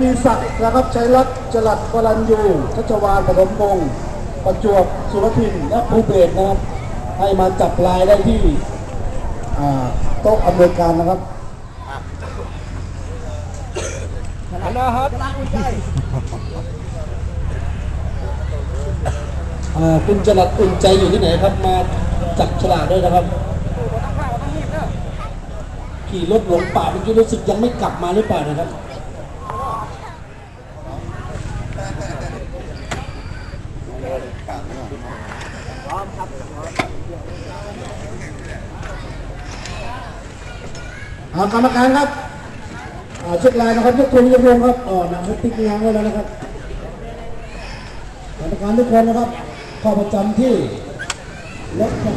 มีศักดิ์นะครับชัยรัตน์จรัสวรัญยูชัชวานปฐมพงศ์ประจวบสุรพินและภูเบศรนะครับ ให้มาจับลายได้ที่อ่าโต๊ะอำนวยการนะครับอ่าคุณจรัสอุ่นใจอยู่ที่ไหนครับ มาจับฉลากด้วยนะครับขี่รถหลงป่าเมื่อกี้รู้สึกยังไม่กลับมาหรือเปล่านะครับ เอากรรมการครับเช็คลายนะครับยกตัวยกลงครับอ๋อนำให้ติ๊กงานไว้แล้วนะครับกรรมการทุกคนนะครับข้อประจำที่รถของ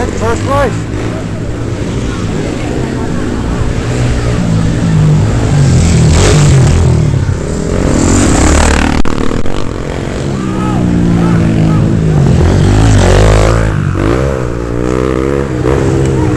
That's first place. Thank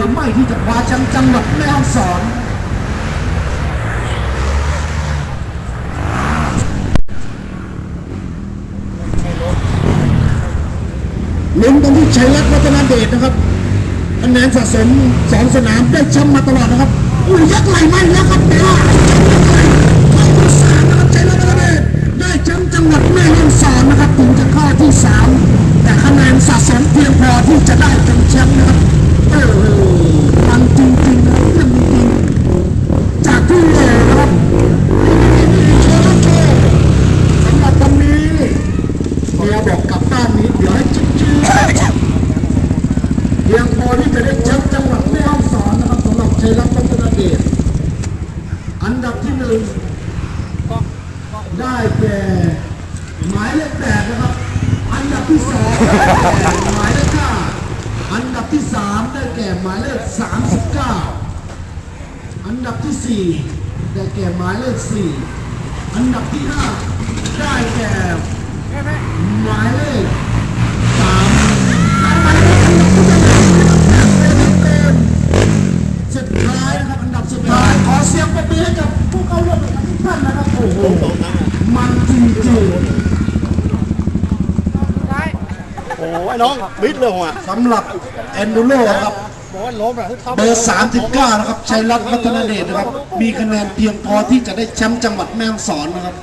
หรือไม่ที่จะคว้าแชมป์จังหวัดแม่ฮ่องสอนลุ้นกันที่ชัยรัตน์วัฒนาเดชนะครับคะแนนสะสมสองสนามได้แชมป์มาตลอดนะครับอุ้ยยักษ์ไหลไม่แล้วครับเบลล่าเข้าที่สามนะครับชัยรัตน์วัฒนาเดชได้แชมป์จังหวัดแม่ฮ่องสอนนะครับถึงจะเข้าที่สามแต่คะแนนสะสมเพียงพอที่จะได้เป็นแชมป์นะครับ ยงพอที่จะได้แชมป์จังหวัดแม่ฮ่องสอนนะครับสำหรับชัยรัตน์รัตนเดชอันดับที่หนึ่งได้แก่หมายเลขแปดนะครับ อันดับที่สองหมายเลขห้าอันดับที่สามได้แก่หมายเลขสามสิบเก้าอันดับที่สี่ได้แก่หมายเลขสี่อันดับที่ห้าได้แก่หมายเลข ท้ายนะครับอันดับสุดท้ายขอเสียงปรบมือให้กับผู้เข้าร่วมแข่งขันทุกท่านนะครับโอ้โหมันจริงโอ้ยน้องบิดเลยหัวๆสำหรับแอนดูโรครับบอกว่าล้มอะเบอร์ 39 นะครับชัยรัตน์วัฒนเดชนะครับ มีคะแนนเพียงพอที่จะได้แชมป์จังหวัดแม่ฮ่องสอนนะครับ